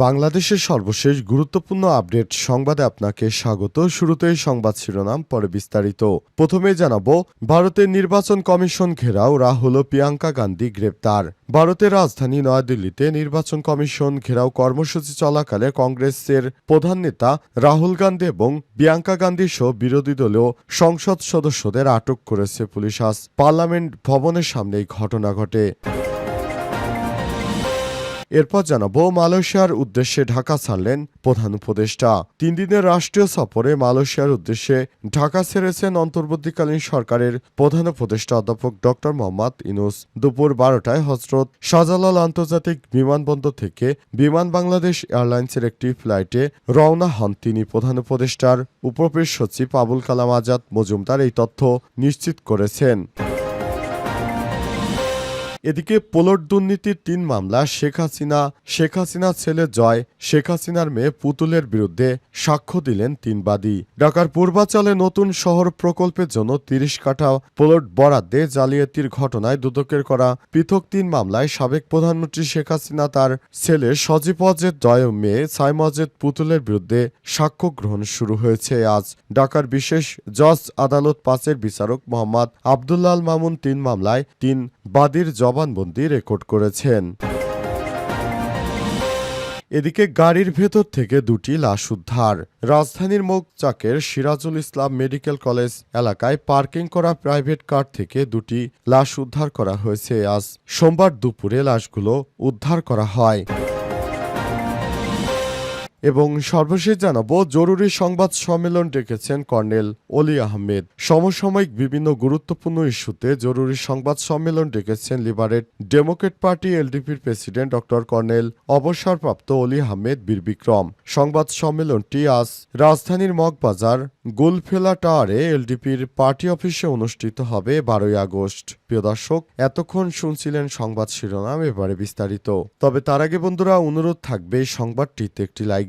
বাংলাদেশের সর্বশেষ গুরুত্বপূর্ণ আপডেট সংবাদে আপনাকে স্বাগত। শুরুতেই সংবাদ শিরোনাম, পরে বিস্তারিত। প্রথমে জানাব, ভারতের নির্বাচন কমিশন ঘেরাও, রাহুল প্রিয়াঙ্কা গান্ধী গ্রেপ্তার। ভারতের রাজধানী নয়াদিল্লিতে নির্বাচন কমিশন ঘেরাও কর্মসূচি চলাকালে কংগ্রেসের প্রধান নেতা রাহুল গান্ধী এবং প্রিয়াঙ্কা গান্ধী সহ বিরোধী দলীয় সংসদ সদস্যদের আটক করেছে পুলিশ। আজ পার্লামেন্ট ভবনের সামনে এই ঘটনা ঘটে। এরপর জানাব, মালয়েশিয়ার উদ্দেশ্যে ঢাকা ছাড়লেন প্রধান উপদেষ্টা। তিন দিনের রাষ্ট্রীয় সফরে মালয়েশিয়ার উদ্দেশ্যে ঢাকা ছেড়েছেন অন্তর্বর্তীকালীন সরকারের প্রধান উপদেষ্টা অধ্যাপক ড মোহাম্মদ ইনুস দুপুর বারোটায় হজরত শাহজালাল আন্তর্জাতিক বিমানবন্দর থেকে বিমান বাংলাদেশ এয়ারলাইন্সের একটি ফ্লাইটে রওনা হন তিনি। প্রধান উপদেষ্টার উপপ্রেস সচিব আবুল কালাম আজাদ মজুমদার এই তথ্য নিশ্চিত করেছেন। এদিকে পোলট দুর্নীতির তিন মামলা, শেখ হাসিনা, শেখ হাসিনার ছেলে জয়, শেখ হাসিনার মেয়ে পুতুলের বিরুদ্ধে সাক্ষ্য দিলেন তিন বাদী। ঢাকার পূর্বাচলে নতুন শহর প্রকল্পের জন্য তিরিশ কাঠা পোলট বরাদ্দে জালিয়াতির ঘটনায় দুদকের করা পৃথক তিন মামলায় সাবেক প্রধানমন্ত্রী শেখ হাসিনা তার ছেলে সজীব অজেদ জয় মেয়ে সাইম অজেদ পুতুলের বিরুদ্ধে সাক্ষ্য গ্রহণ শুরু হয়েছে আজ। ঢাকার বিশেষ জজ আদালত পাঁচের বিচারক মোহাম্মদ আবদুল্লাল মামুন তিন মামলায় তিন বাদীর জবানবন্দি রেকর্ড করেছেন। এদিকে গাড়ির ভেতর থেকে দুটি লাশ উদ্ধার। রাজধানীর মোকচাকের সিরাজুল ইসলাম মেডিকেল কলেজ এলাকায় পার্কিং করা প্রাইভেট কার থেকে দুটি লাশ উদ্ধার করা হয়েছে। আজ সোমবার দুপুরে লাশগুলো উদ্ধার করা হয়। এবং সর্বশেষ জানাব, জরুরি সংবাদ সম্মেলন ডেকেছেন কর্নেল অলি আহমেদ। সমসাময়িক বিভিন্ন গুরুত্বপূর্ণ ইস্যুতে জরুরি সংবাদ সম্মেলন ডেকেছেন লিবারেট ডেমোক্রেট পার্টি এলডিপির প্রেসিডেন্ট ডক্টর কর্নেল অবসরপ্রাপ্ত অলি আহমেদ বীর বিক্রম সংবাদ সম্মেলনটি আজ রাজধানীর মগবাজার গুলফেলা টাওয়ারে এলডিপির পার্টি অফিসে অনুষ্ঠিত হবে বারোই আগস্ট। প্রিয় দর্শক, এতক্ষণ শুনছিলেন সংবাদ শিরোনাম, এবারে বিস্তারিত। তবে তার আগে বন্ধুরা, অনুরোধ থাকবে, সংবাদটিতে একটি লাইক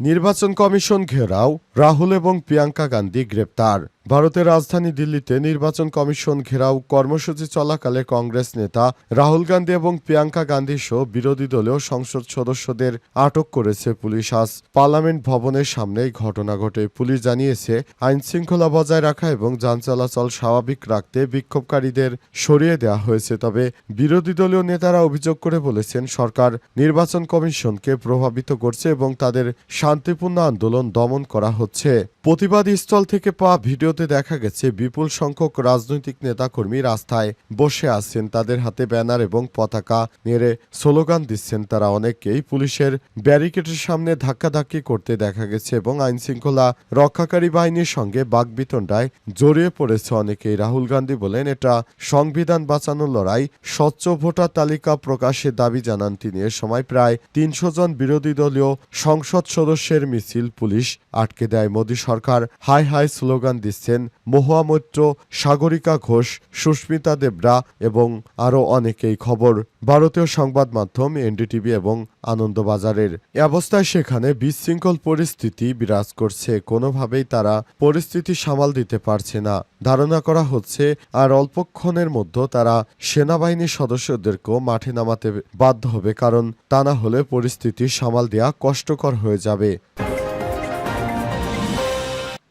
নির্বাচন কমিশন ঘেরাও রাহুল এবং প্রিয়াঙ্কা গান্ধী গ্রেপ্তার। ভারতের রাজধানী দিল্লিতে নির্বাচন কমিশন ঘেরাও কর্মসূচি চলাকালে কংগ্রেস নেতা রাহুল গান্ধী এবং প্রিয়াঙ্কা গান্ধী সহ বিরোধী দলীয় সংসদ সদস্যদের আটক করেছে পুলিশ। আজ পার্লামেন্ট ভবনের সামনে ঘটনা ঘটে। পুলিশ জানিয়েছে, আইন শৃঙ্খলা বজায় রাখা এবং যান চলাচল স্বাভাবিক রাখতে বিক্ষোভকারীদের সরিয়ে দেওয়া হয়েছে। তবে বিরোধী দলীয় নেতারা অভিযোগ করে বলেছেন, সরকার নির্বাচন কমিশনকে প্রভাবিত করছে এবং তাদের শান্তিপূর্ণ আন্দোলন দমন করা হচ্ছে। প্রতিবাদী স্থল থেকে পাওয়া ভিডিওতে দেখা গেছে, বিপুল সংখ্যক রাজনৈতিক নেতাকর্মী রাস্তায় বসে আছেন। তাদের হাতে ব্যানার এবং পতাকা নেড়ে স্লোগান দিচ্ছেন তারা অনেককেই। পুলিশের ব্যারিকেডের সামনে ধাক্কাধাক্কি করতে দেখা গেছে এবং আইন শৃঙ্খলা রক্ষাকারী বাহিনীর সঙ্গে বাগবিতণ্ডায় জড়িয়ে পড়েছে অনেকেই। রাহুল গান্ধী বলেন, এটা সংবিধান বাঁচানোর লড়াই। স্বচ্ছ ভোটার তালিকা প্রকাশের দাবি জানান তিনি। এ সময় প্রায় তিনশো জন বিরোধী দলীয় সংসদ সদস্যের মিছিল পুলিশ আটকে দেয়। মোদী সরকার হাই হাই স্লোগান দিচ্ছেন মহুয়া মৈত্র সাগরিকা ঘোষ, সুস্মিতা দেবরা এবং আরও অনেকেই। খবর, ভারতীয় সংবাদ মাধ্যম এনডিটিভি এবং আনন্দবাজারের। এ অবস্থায় সেখানে বিশৃঙ্খল পরিস্থিতি বিরাজ করছে। কোনোভাবেই তারা পরিস্থিতি সামাল দিতে পারছে না। ধারণা করা হচ্ছে, আর অল্পক্ষণের মধ্যে তারা সেনাবাহিনীর সদস্যদেরকেও মাঠে নামাতে বাধ্য হবে, কারণ তা না হলে পরিস্থিতি সামাল দেওয়া কষ্টকর হয়ে যাবে।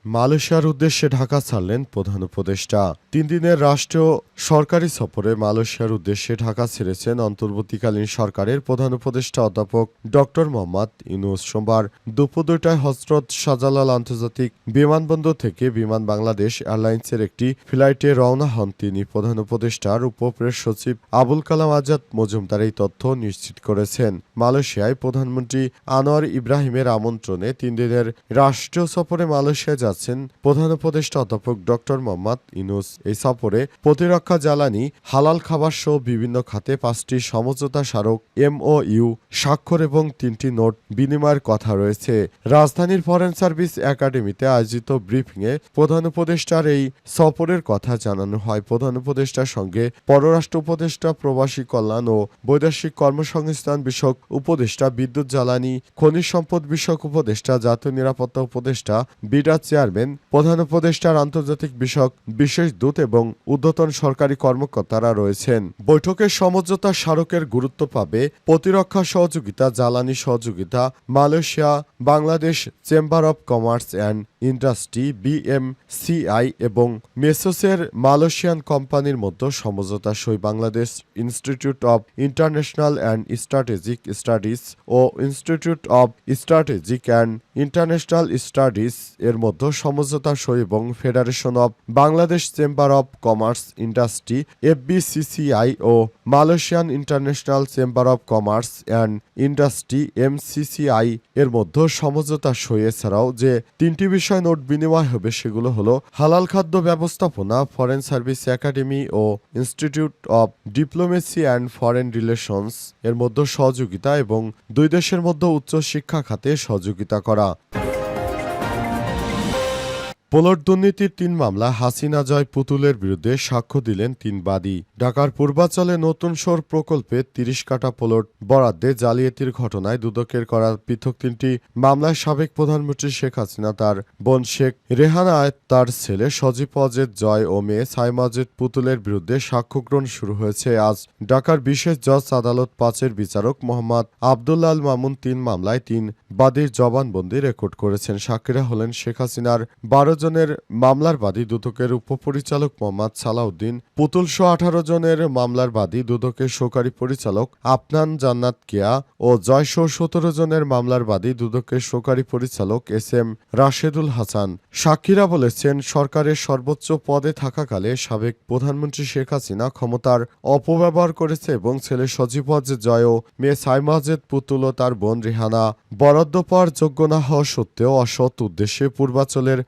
মালয়েশিয়ার উদ্দেশ্যে ঢাকা ছাড়লেন প্রধান উপদেষ্টা। তিন দিনের রাষ্ট্রীয় সরকারি সফরে মালয়েশিয়ার উদ্দেশ্যে ঢাকা ছেড়েছেন অন্তর্বর্তীকালীন সরকারের প্রধান উপদেষ্টা অধ্যাপক ডক্টর মোহাম্মদ ইউনুস। সোমবার দুপুর দুইটায় হজরত শাহজালাল আন্তর্জাতিক বিমানবন্দর থেকে বিমান বাংলাদেশ এয়ারলাইন্সের একটি ফ্লাইটে রওনা হন তিনি। প্রধান উপদেষ্টার উপপ্রেস সচিব আবুল কালাম আজাদ মজুমদার এই তথ্য নিশ্চিত করেছেন। মালয়েশিয়ায় প্রধানমন্ত্রী আনোয়ার ইব্রাহিমের আমন্ত্রণে তিন দিনের রাষ্ট্রীয় সফরে মালয়েশিয়া যাচ্ছেন প্রধান উপদেষ্টা অধ্যাপক ডক্টর মোহাম্মদ ইনুস এই সফরে প্রতিরক্ষা জ্বালানি, হালাল খাবার সহ বিভিন্ন খাতে পাঁচটি সমঝোতা স্মারক, এমওইউ, স্বাক্ষর এবং তিনটি নোট বিনিময়ের কথা রয়েছে। রাজধানীর ফরেন সার্ভিস একাডেমিতে আয়োজিত ব্রিফিংয়ে প্রধান উপদেষ্টার এই সফরের কথা জানানো হয়। প্রধান উপদেষ্টার সঙ্গে পররাষ্ট্র উপদেষ্টা, প্রবাসী কল্যাণ ও বৈদেশিক কর্মসংস্থান বিষয়ক উপদেষ্টা, বিদ্যুৎ জ্বালানি, খনিজ সম্পদ বিষয়ক উপদেষ্টা, জাতীয় নিরাপত্তা উপদেষ্টা বিডা চেয়ারম্যান, প্রধান উপদেষ্টার আন্তর্জাতিক বিষয়ক বিশেষ দূত এবং ঊর্ধ্বতন সরকারি কর্মকর্তারা রয়েছেন। বৈঠকে সমঝোতা স্মারকের গুরুত্ব পাবে প্রতিরক্ষা সহযোগিতা, জ্বালানি সহযোগিতা, Malaysia, Bangladesh chamber of commerce and industry, BMCI এবং মেসোসের মালয়েশিয়ান কোম্পানির মধ্যে সমঝোতা, সই Bangladesh institute of international and strategic studies O institute of strategic and international studies এর মধ্যে সমঝোতা সই এবং federation of Bangladesh chamber of commerce industry FBCCI O Malaysian international chamber of commerce and industry MCCI এর মধ্যে সমঝোতা সই এছাড়াও যে তিনটি বিষয় নোট বিনিময় হবে সেগুলো হলো হালাল খাদ্য ব্যবস্থাপনা foreign service academy O institute of diplomacy and foreign relations এর মধ্যে সহযোগিতা এবং দুই দেশের মধ্যে উচ্চ শিক্ষা খাতে সহযোগিতা করা। পোলট দুর্নীতির তিন মামলা হাসিনা জয় পুতুলের বিরুদ্ধে সাক্ষ্য দিলেন তিন বাদী। ঢাকার পূর্বাঞ্চলে নতুন সোর প্রকল্পে তিরিশ কাটা পোলট বরাদ্দে জালিয়াতির ঘটনায় দুদকের করা পৃথক তিনটি মামলায় সাবেক প্রধানমন্ত্রী শেখ হাসিনা, তার বোন শেখ রেহানা তার ছেলে সজীব অজেদ জয় ও মেয়ে সাইমা পুতুলের বিরুদ্ধে সাক্ষ্য গ্রহণ শুরু হয়েছে। আজ ঢাকার বিশেষ জজ আদালত পাঁচের বিচারক মোহাম্মদ আবদুল্লাল মামুন তিন মামলায় তিন বাদীর জবানবন্দি রেকর্ড করেছেন। সাক্ষীরা হলেন শেখ হাসিনার বারো জনের মামলার বাদী দুদকের উপপরিচালক মোহাম্মদ সালাউদ্দিন, পুতুল আঠারো জনের মামলার বাদী দুদকের সহকারী পরিচালক আফনান জান্নাত কিয়া ও জয়সহ সতেরো জনের মামলার বাদী দুদকের সহকারী পরিচালক এস এম রাশেদুল হাসান। সাক্ষীরা বলেছেন, সরকারের সর্বোচ্চ পদে থাকাকালে সাবেক প্রধানমন্ত্রী শেখ হাসিনা ক্ষমতার অপব্যবহার করেছে এবং ছেলে সজীব জয় ও মেয়ে সাইমাজেদ পুতুল ও তার বোন রিহানা বরাদ্দ পাওয়ার যোগ্য না হওয়া সত্ত্বেও অসৎ উদ্দেশ্যে পূর্বাচলের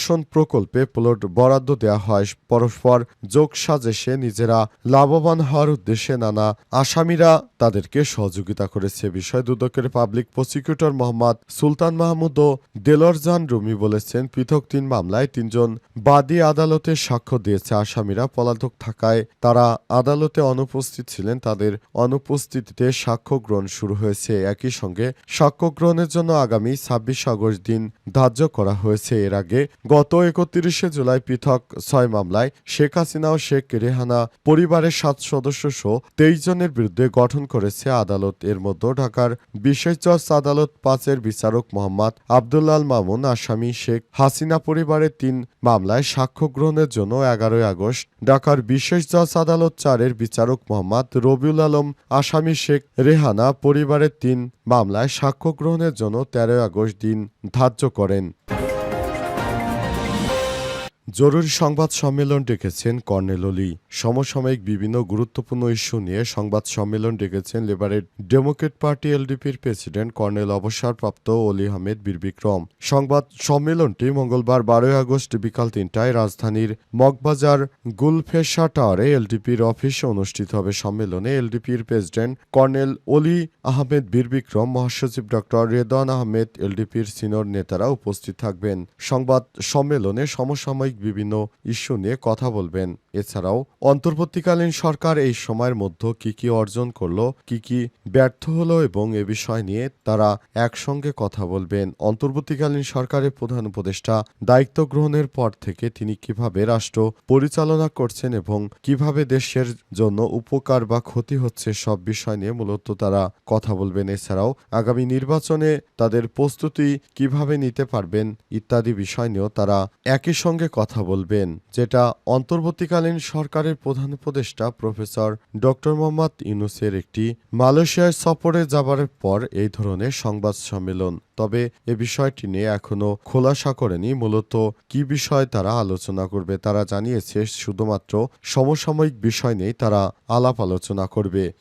আবাসন প্রকল্পে প্লট বরাদ্দ দেওয়া হয়। পরস্পর যোগ সাজেশে নিজেরা লাভবান হওয়ার উদ্দেশ্যে নানা আসামিরা তাদেরকে সহযোগিতা করেছে। বিষয় দুদকের পাবলিক প্রসিকিউটর মোহাম্মদ সুলতান মাহমুদ ও দেলরজান রুমি বলেছেন, পৃথক তিন মামলায় তিনজন বাদী আদালতে সাক্ষ্য দিয়েছে। আসামিরা পলাতক থাকায় তারা আদালতে অনুপস্থিত ছিলেন। তাদের অনুপস্থিতিতে সাক্ষ্য গ্রহণ শুরু হয়েছে। একই সঙ্গে সাক্ষ্য গ্রহণের জন্য আগামী ছাব্বিশ আগস্ট দিন ধার্য করা হয়েছে। এর আগে গত একত্রিশে জুলাই পৃথক ছয় মামলায় শেখ হাসিনা ও শেখ রেহানা পরিবারের সাত সদস্য সহ তেইশ জনের বিরুদ্ধে গঠন করেছে আদালত। এর মধ্যে ঢাকার বিশেষ জজ আদালত পাঁচের বিচারক মোহাম্মদ আবদুল্লাল মামুন, আসামি শেখ হাসিনা পরিবারের তিন মামলায় সাক্ষ্য গ্রহণের জন্য এগারোই আগস্ট ঢাকার বিশেষ জজ আদালত চারের বিচারক মোহাম্মদ রবিউল আলম, আসামি শেখ রেহানা পরিবারের তিন মামলায় সাক্ষ্য গ্রহণের জন্য তেরোই আগস্ট দিন ধার্য করেন। জরুরি সংবাদ সম্মেলন ডেকেছেন কর্নেল অলি। সমসাময়িক বিভিন্ন গুরুত্বপূর্ণ ইস্যু নিয়ে সংবাদ সম্মেলন ডেকেছেন লেবারের ডেমোক্রেট পার্টি এলডিপির প্রেসিডেন্ট কর্নেল অবসরপ্রাপ্ত অলি আহমেদ বীরবিক্রম। সংবাদ সম্মেলনটি মঙ্গলবার বারোই আগস্ট বিকাল তিনটায় রাজধানীর মগবাজার গুলফেশা টাওয়ারে এলডিপির অফিসে অনুষ্ঠিত হবে। সম্মেলনে এলডিপির প্রেসিডেন্ট কর্নেল অলি আহমেদ বীরবিক্রম, মহাসচিব ডক্টর রেদওয়ান আহমেদ, এলডিপির সিনিয়র নেতারা উপস্থিত থাকবেন। সংবাদ সম্মেলনে সমসাময়িক বিভিন্ন ইস্যু নিয়ে কথা বলবেন। এছাড়াও, অন্তর্বর্তীকালীন সরকার এই সময়ের মধ্যে কি কি অর্জন করল, কি কি ব্যর্থ হলো এবং এ বিষয় নিয়ে তারা একসঙ্গে কথা বলবেন। অন্তর্বর্তীকালীন সরকারের প্রধান উপদেষ্টা দায়িত্ব গ্রহণের পর থেকে তিনি কীভাবে রাষ্ট্র পরিচালনা করছেন এবং কীভাবে দেশের জন্য উপকার বা ক্ষতি হচ্ছে সব বিষয় নিয়ে মূলত তারা কথা বলবেন। এছাড়াও, আগামী নির্বাচনে তাদের প্রস্তুতি কীভাবে নিতে পারবেন ইত্যাদি বিষয় নিয়েও তারা একই সঙ্গে কথা বলবেন, যেটা অন্তর্বর্তীকালীন সরকারের প্রধান উপদেষ্টা প্রফেসর ড মোহাম্মদ ইউনুসের একটি মালয়েশিয়ায় সফরে যাবার পর এই ধরনের সংবাদ সম্মেলন। তবে এ বিষয়টি নিয়ে এখনও খোলাসা করেনি মূলত কি বিষয় তারা আলোচনা করবে তারা জানিয়েছে শুধুমাত্র সমসাময়িক বিষয় নিয়েই তারা আলাপ আলোচনা করবে।